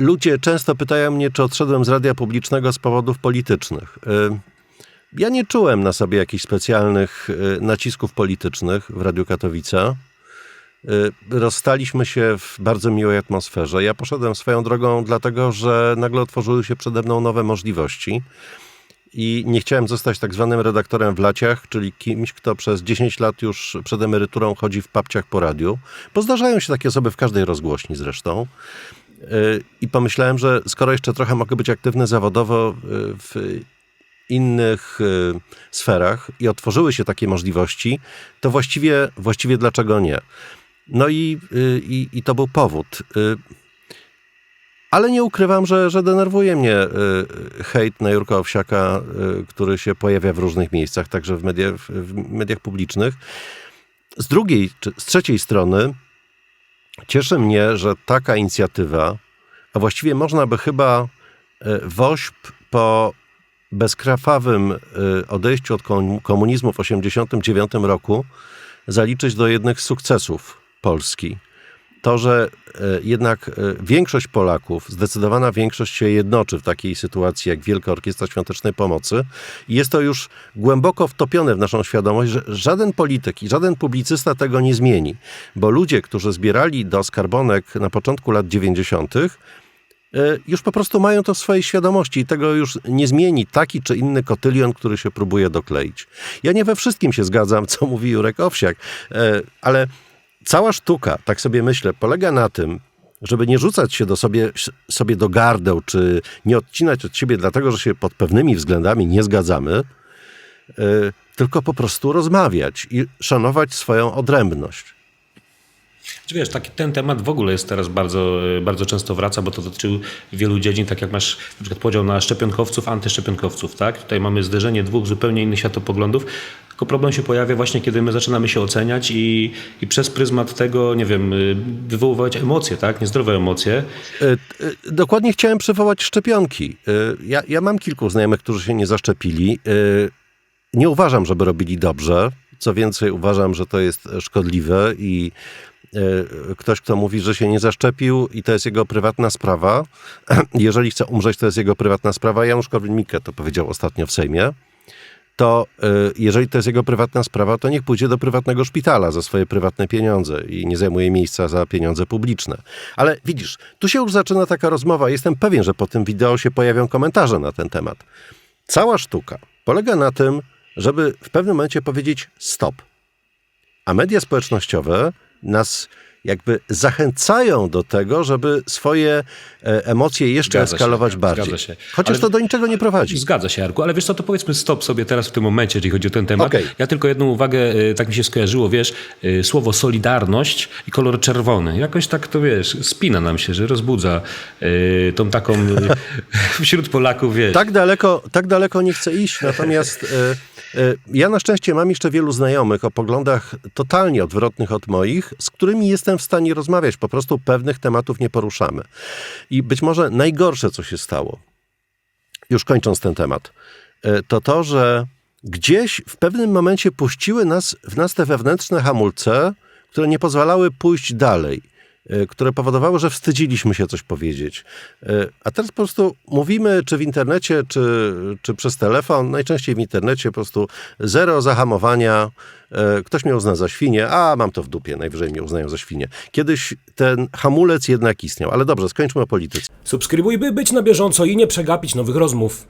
ludzie często pytają mnie, czy odszedłem z radia publicznego z powodów politycznych. Y, Ja nie czułem na sobie jakichś specjalnych y, nacisków politycznych w Radiu Katowice. Y, Rozstaliśmy się w bardzo miłej atmosferze. Ja poszedłem swoją drogą, dlatego że nagle otworzyły się przede mną nowe możliwości. I nie chciałem zostać tak zwanym redaktorem w laciach, czyli kimś, kto przez 10 lat już przed emeryturą chodzi w papciach po radiu. Bo zdarzają się takie osoby w każdej rozgłośni zresztą. Y, I pomyślałem, że skoro jeszcze trochę mogę być aktywny zawodowo y, w innych y, sferach i otworzyły się takie możliwości, to właściwie, właściwie dlaczego nie? No i, i, i to był powód. Ale nie ukrywam, że, że denerwuje mnie hejt na Jurka Owsiaka, który się pojawia w różnych miejscach, także w, media, w, w mediach publicznych. Z drugiej, czy z trzeciej strony cieszy mnie, że taka inicjatywa, a właściwie można by chyba y, WOŚP po bezkrwawym y, odejściu od komu- komunizmu w 1989 roku zaliczyć do jednych sukcesów Polski. To, że e, jednak e, większość Polaków, zdecydowana większość się jednoczy w takiej sytuacji jak Wielka Orkiestra Świątecznej Pomocy. I jest to już głęboko wtopione w naszą świadomość, że żaden polityk i żaden publicysta tego nie zmieni. Bo ludzie, którzy zbierali do skarbonek na początku lat 90., e, już po prostu mają to w swojej świadomości i tego już nie zmieni taki czy inny kotylion, który się próbuje dokleić. Ja nie we wszystkim się zgadzam, co mówi Jurek Owsiak, ale cała sztuka, tak sobie myślę, polega na tym, żeby nie rzucać się do sobie, sobie do gardeł, czy nie odcinać od siebie dlatego, że się pod pewnymi względami nie zgadzamy, e, tylko po prostu rozmawiać i szanować swoją odrębność. Czy wiesz, taki, ten temat w ogóle jest teraz bardzo, e, bardzo często wraca, bo to dotyczy wielu dziedzin, tak jak masz na przykład podział na szczepionkowców, antyszczepionkowców, tak? Tutaj mamy zderzenie dwóch zupełnie innych światopoglądów, tylko problem się pojawia właśnie, kiedy my zaczynamy się oceniać i, i przez pryzmat tego, nie wiem, y, wywoływać emocje, tak? Niezdrowe emocje. E, e, Dokładnie chciałem przywołać szczepionki. E, Ja, ja mam kilku znajomych, którzy się nie zaszczepili. Nie uważam, żeby robili dobrze. Co więcej, uważam, że to jest szkodliwe i ktoś, kto mówi, że się nie zaszczepił i to jest jego prywatna sprawa. Jeżeli chce umrzeć, to jest jego prywatna sprawa. Janusz Korwin-Mikke to powiedział ostatnio w Sejmie to e, jeżeli to jest jego prywatna sprawa, to niech pójdzie do prywatnego szpitala za swoje prywatne pieniądze i nie zajmuje miejsca za pieniądze publiczne. Ale widzisz, tu się już zaczyna taka rozmowa. Jestem pewien, że po tym wideo się pojawią komentarze na ten temat. Cała sztuka polega na tym, żeby w pewnym momencie powiedzieć stop. A media społecznościowe nas jakby zachęcają do tego, żeby swoje e, emocje jeszcze Zgadza się, eskalować bardziej. zgadza się. Chociaż Ale- to do niczego nie prowadzi. Zgadza się, Jarku, ale wiesz co, to powiedzmy stop sobie teraz w tym momencie, jeżeli chodzi o ten temat. Okej. Ja tylko jedną uwagę, y, tak mi się skojarzyło, wiesz, y, słowo solidarność i kolor czerwony. Jakoś tak to, wiesz, spina nam się, że rozbudza tą taką wśród Polaków, wiesz. Tak daleko, tak daleko nie chcę iść, natomiast e, e, ja na szczęście mam jeszcze wielu znajomych o poglądach totalnie odwrotnych od moich, z którymi jestem w stanie rozmawiać. Po prostu pewnych tematów nie poruszamy. I być może najgorsze, co się stało, już kończąc ten temat, e, to to, że gdzieś w pewnym momencie puściły nas, w nas te wewnętrzne hamulce, które nie pozwalały pójść dalej, które powodowały, że wstydziliśmy się coś powiedzieć. E, A teraz po prostu mówimy, czy w internecie, czy, czy przez telefon, najczęściej w internecie, po prostu zero zahamowania. E, Ktoś mnie uzna za świnię, a mam to w dupie, najwyżej mnie uznają za świnię. Kiedyś ten hamulec jednak istniał, ale dobrze, skończmy o polityce. Subskrybuj, by być na bieżąco i nie przegapić nowych rozmów.